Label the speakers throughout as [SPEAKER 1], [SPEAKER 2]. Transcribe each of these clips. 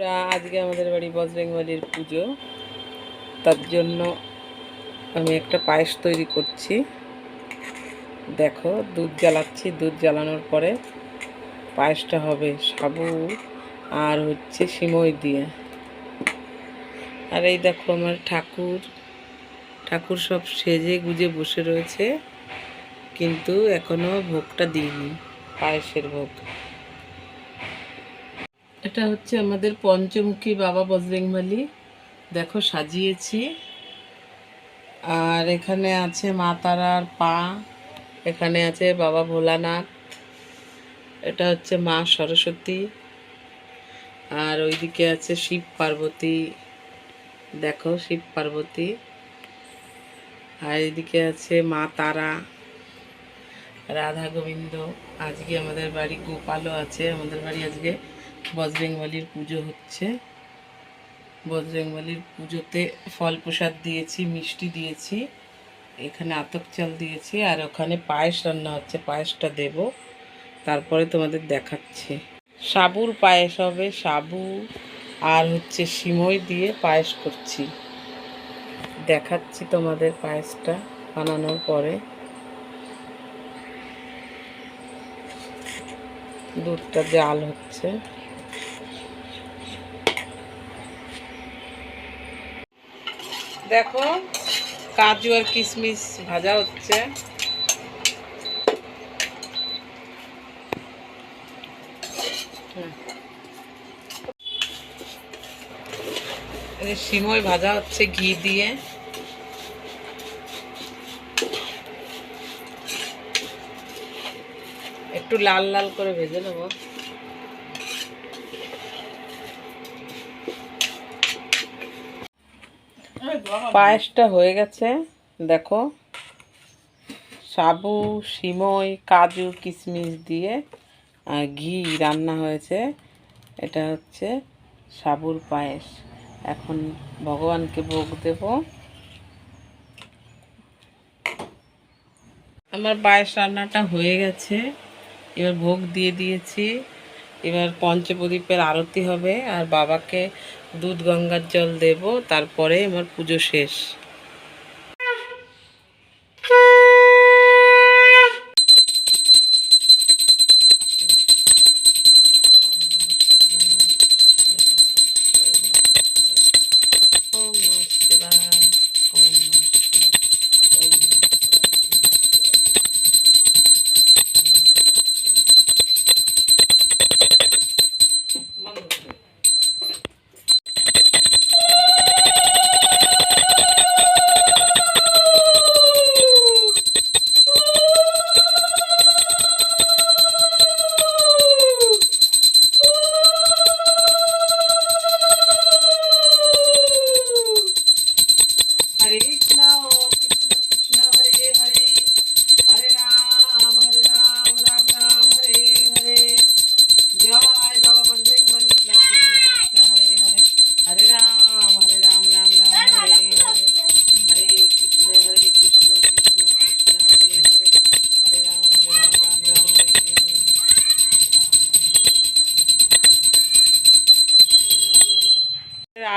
[SPEAKER 1] ওরা আজকে আমাদের বাড়ি বজরংবলির পুজো। তার জন্য আমি একটা পায়েস তৈরি করছি। দেখো, দুধ জ্বালাচ্ছি, দুধ জ্বালানোর পরে পায়েসটা হবে সাবু আর হচ্ছে সিমই দিয়ে। আর এই দেখো আমার ঠাকুর ঠাকুর সব সেজে গুজে বসে রয়েছে, কিন্তু এখনও ভোগটা দিইনি, পায়েসের ভোগ। এটা হচ্ছে আমাদের পঞ্চমুখী বাবা বজরেংমালি দেখো, সাজিয়েছি। আর এখানে আছে মা তারার পা, এখানে আছে বাবা ভোলানাথ, এটা হচ্ছে মা সরস্বতী। আর ওইদিকে আছে শিব পার্বতী। দেখো, শিব পার্বতী। আর এদিকে আছে মা তারা, রাধা গোবিন্দ। আজকে আমাদের বাড়ি গোপালও আছে, আমাদের বাড়ি আজকে বজরেংবলির পুজো হচ্ছে। বজরেংবলির পুজোতে ফল প্রসাদ দিয়েছি, মিষ্টি দিয়েছি, এখানে আতক চাল দিয়েছি, আর ওখানে পায়েস রান্না হচ্ছে, পায়েসটা দেব, তারপরে তোমাদের দেখাচ্ছি। সাবুর পায়েস হবে, সাবু আর হচ্ছে সিমই দিয়ে পায়েস করছি। দেখাচ্ছি তোমাদের পায়েসটা বানানোর পরে। দুধটা জাল হচ্ছে। দেখো, কাজু আর কিশমিশ ভাজা হচ্ছে। সিমই ভাজা হচ্ছে ঘি দিয়ে একটু লাল লাল করে ভেজে নেব পায়েসটা হয়ে গেছে, দেখো। সাবু, সিমই, কাজু কিশমিশ দিয়ে ঘি রান্না হয়েছে। এটা হচ্ছে সাবুর পায়েস। এখন ভগবানকে ভোগ দেব। আমার পায়েস রান্নাটা হয়ে গেছে। এবার ভোগ দিয়ে দিয়েছি। এবার পঞ্চপ্রদীপের আরতি হবে, আর বাবাকে দুধ গঙ্গার জল দেব তারপরে আমার পুজো শেষ।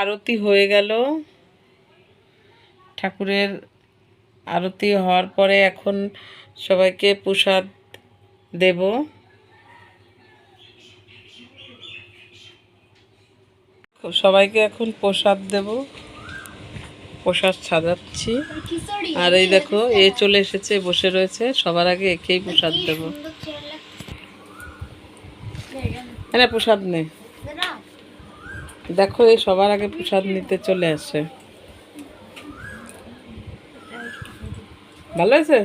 [SPEAKER 1] আরতি হয়ে গেল। ঠাকুরের আরতি হওয়ার পরে এখন সবাইকে প্রসাদ দেব। সবাইকে এখন প্রসাদ দেব। প্রসাদ সাজাচ্ছি। আর এই দেখো এ চলে এসেছে বসে রয়েছে। সবার আগে একেই প্রসাদ দেব। হ্যাঁ প্রসাদ নে। দেখো এই সবার আগে প্রসাদ নিতে চলে আসে। ভালো হয়েছে?